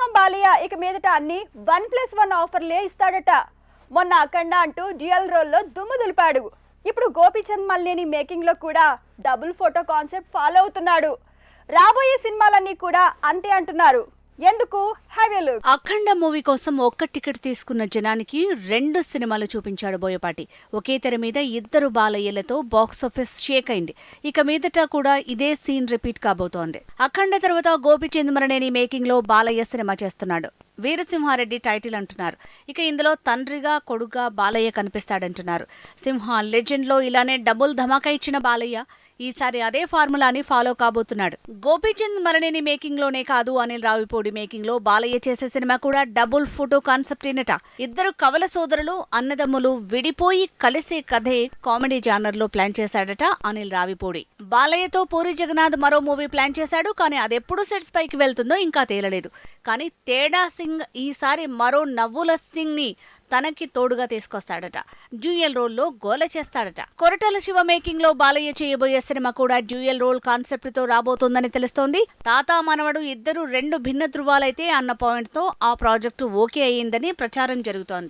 సింహం బాలయ్య ఇక మీదట అన్ని వన్ ప్లస్ వన్ ఆఫర్లే ఇస్తాడట. మొన్న అఖండ అంటూ డ్యూయల్ రోల్లో దుమ్ము దులిపాడు. ఇప్పుడు గోపీచంద్ మల్లేని మేకింగ్లో కూడా డబుల్ ఫోటో కాన్సెప్ట్ ఫాలో అవుతున్నాడు. రాబోయే సినిమాలన్నీ కూడా అంతే అంటున్నారు. ఎందుకు? హ్యావ్ లుక్ అఖండ మూవీ కోసం ఒక్క టికెట్ తీసుకున్న జనానికి రెండు సినిమాలు చూపించాడు బోయపాటి. ఒకే తెర మీద ఇద్దరు బాలయ్యలతో బాక్సాఫీస్ షేక్ అయింది. ఇక మీదట కూడా ఇదే సీన్ రిపీట్ కాబోతోంది. అఖండ తర్వాత గోపిచంద్ మరణేని మేకింగ్లో బాలయ్య సినిమా చేస్తున్నాడు. వీరసింహారెడ్డి టైటిల్ అంటున్నారు. ఇక ఇందులో తండ్రిగా కొడుగా బాలయ్య కనిపిస్తాడంటున్నారు. సింహ లెజెండ్లో ఇలానే డబుల్ ధమాకా ఇచ్చిన బాలయ్య. ఈసారి అదే ఫార్ములాని ఫాలో కాబోతున్నాడు. గోపీచంద్ మరణిని మేకింగ్లోనే కాదు అనిల్ రావిపూడి మేకింగ్లో బాలయ్య చేసే సినిమా కూడా డబుల్ ఫోటో కాన్సెప్ట్ ఏనట. ఇద్దరు కవల సోదరులు అన్నదమ్ములు విడిపోయి కలిసే కథే కామెడీ జానర్లో ప్లాన్ చేశాడట అనిల్ రావిపూడి. బాలయ్యతో పూరి జగన్నాథ్ మరో మూవీ ప్లాన్ చేశాడు కానీ అది ఎప్పుడు సెట్స్ పైకి వెళ్తుందో ఇంకా తేలలేదు. కానీ తేడా సింగ్ ఈసారి మరో నవ్వుల సింగ్ని తనకి తోడుగా తీసుకొస్తాడట. డ్యూయల్ రోల్లో గోల చేస్తాడట. కొరటాల శివ మేకింగ్లో బాలయ్య చేయబోయే సినిమా కూడా డ్యూయల్ రోల్ కాన్సెప్ట్తో రాబోతోందని తెలుస్తోంది. తాత మనవడు ఇద్దరు రెండు భిన్న ధృవాలైతే అన్న పాయింట్తో ఆ ప్రాజెక్టు ఓకే అయ్యిందని ప్రచారం జరుగుతోంది.